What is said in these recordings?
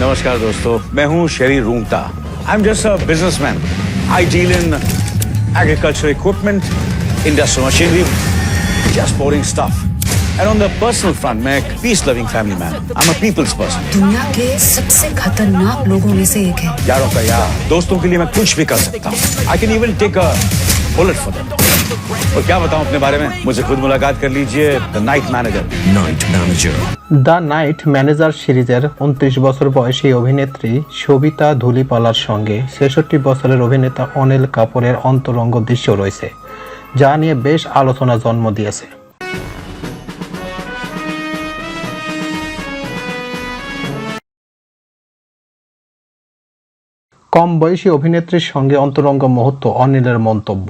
नमस्कार दोस्तों मैं हूँ Sheri Rungta. I am just a businessman I deal in agriculture equipment industrial machinery just boring stuff. And on the personal front मैं एक peace loving family man. I'm a people's person. दुनिया के सबसे खतरनाक लोगों में से एक है। यारों का यार दोस्तों के लिए मैं कुछ भी कर सकता हूँ। I can even take a bullet for them और क्या बताऊं अपने बारे में मुझे खुद मुलाकात कर लीजिए the night manager Night Manager. The night manager সিরিজের উনত্রিশ বছর বয়সী অভিনেত্রী সবিতা ধুলিপালার সঙ্গে ছেষট্টি বছরের অভিনেতা অনিল কাপুরের অন্তরঙ্গ দৃশ্য রয়েছে যা নিয়ে বেশ আলোচনা জন্ম দিয়েছে কম বয়সী অভিনেত্রীর সঙ্গে অন্তরঙ্গ মুহূর্ত অনিলের মন্তব্য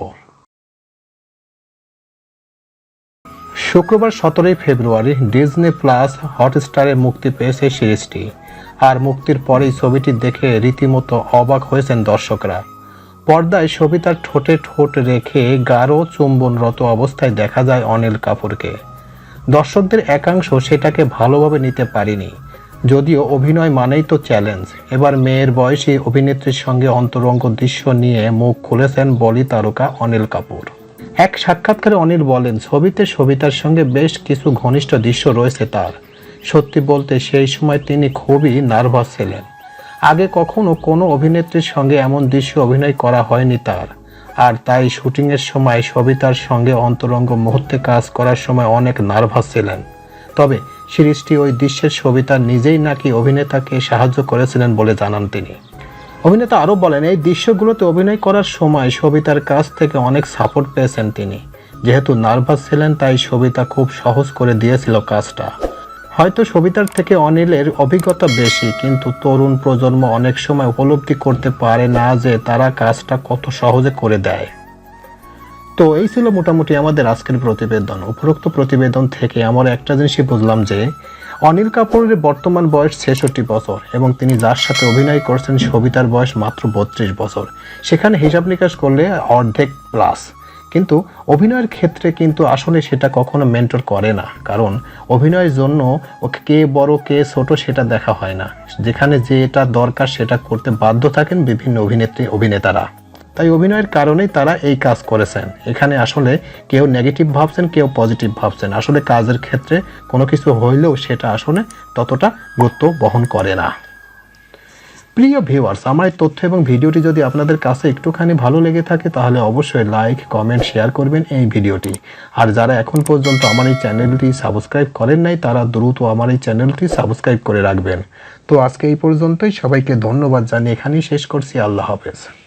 শুক্রবার সতেরোই ফেব্রুয়ারি ডিজনি প্লাস হটস্টারে মুক্তি পেয়েছে সিরিজটি। আর মুক্তির পরেই ছবিটি দেখে রীতিমতো অবাক হয়েছেন দর্শকরা। পর্দায় সবিতার ঠোঁটে ঠোঁট রেখে গাঢ় চুম্বনরত অবস্থায় দেখা যায় অনিল কাপুরকে। দর্শকদের একাংশ সেটাকে ভালোভাবে নিতে পারেনি। যদিও অভিনয় মানেই তো চ্যালেঞ্জ। এবার মেয়ের বয়সী অভিনেত্রীর সঙ্গে অন্তরঙ্গ দৃশ্য নিয়ে মুখ খুলেছেন বলি তারকা অনিল কাপুর। এক সাক্ষাৎকারে অনিল বলেন, ছবিতে সবিতার সঙ্গে বেশ কিছু ঘনিষ্ঠ দৃশ্য রয়েছে তার। সত্যি বলতে সেই সময় তিনি খুবই নার্ভাস ছিলেন। আগে কখনো কোনো অভিনেত্রীর সঙ্গে এমন দৃশ্য অভিনয় করা হয়নি তার। আর তাই শুটিংয়ের সময় সবিতার সঙ্গে অন্তরঙ্গ মুহূর্তে কাজ করার সময় অনেক নার্ভাস ছিলেন। তবে সিরিজটি ওই দৃশ্যের সবিতা নিজেই নাকি অভিনেতাকে সাহায্য করেছিলেন বলে জানান তিনি। অভিনেতা আরও বলেন, এই দৃশ্যগুলোতে অভিনয় করার সময় সবিতার কাছ থেকে অনেক সাপোর্ট পেয়েছেন তিনি। যেহেতু নার্ভাস ছিলেন, তাই সবিতা খুব সহজ করে দিয়েছিল কাজটা। হয়তো সবিতার থেকে অনিলের অভিজ্ঞতা বেশি, কিন্তু তরুণ প্রজন্ম অনেক সময় উপলব্ধি করতে পারে না যে তারা কাজটা কত সহজে করে দেয়। তো এই ছিল মোটামুটি আমাদের আজকের প্রতিবেদন। উপরোক্ত প্রতিবেদন থেকে আমরা একটা জিনিসই বুঝলাম যে অনিল কাপুরের বর্তমান বয়স ছেষট্টি বছর এবং তিনি যার সাথে অভিনয় করছেন সবিতার বয়স মাত্র বত্রিশ বছর। সেখানে হিসাব নিকাশ করলে অর্ধেক প্লাস। কিন্তু অভিনয়ের ক্ষেত্রে কিন্তু আসলে সেটা কখনো মেন্টর করে না। কারণ অভিনয়ের জন্য কে বড়, কে ছোট সেটা দেখা হয় না। যেখানে যেটা দরকার সেটা করতে বাধ্য থাকেন বিভিন্ন অভিনেত্রী, অভিনেতারা। তাই অভিনয়ের কারণেই তারা এই কাজ করেছেন। এখানে আসলে কেউ নেগেটিভ ভাবছেন, কেউ পজিটিভ ভাবছেন। আসলে কাজের ক্ষেত্রে কোনো কিছু হইলেও সেটা আসলে ততটা গুরুত্ব বহন করে না। প্রিয় ভিউয়ার্স আমার এই তথ্য এবং ভিডিওটি যদি আপনাদের কাছে একটুখানি ভালো লেগে থাকে, তাহলে অবশ্যই লাইক কমেন্ট শেয়ার করবেন এই ভিডিওটি। আর যারা এখন পর্যন্ত আমার এই চ্যানেলটি সাবস্ক্রাইব করেন নাই, তারা দ্রুত আমার এই চ্যানেলটি সাবস্ক্রাইব করে রাখবেন। তো আজকে এই পর্যন্তই। সবাইকে ধন্যবাদ জানিয়ে এখানেই শেষ করছি। আল্লাহ হাফেজ।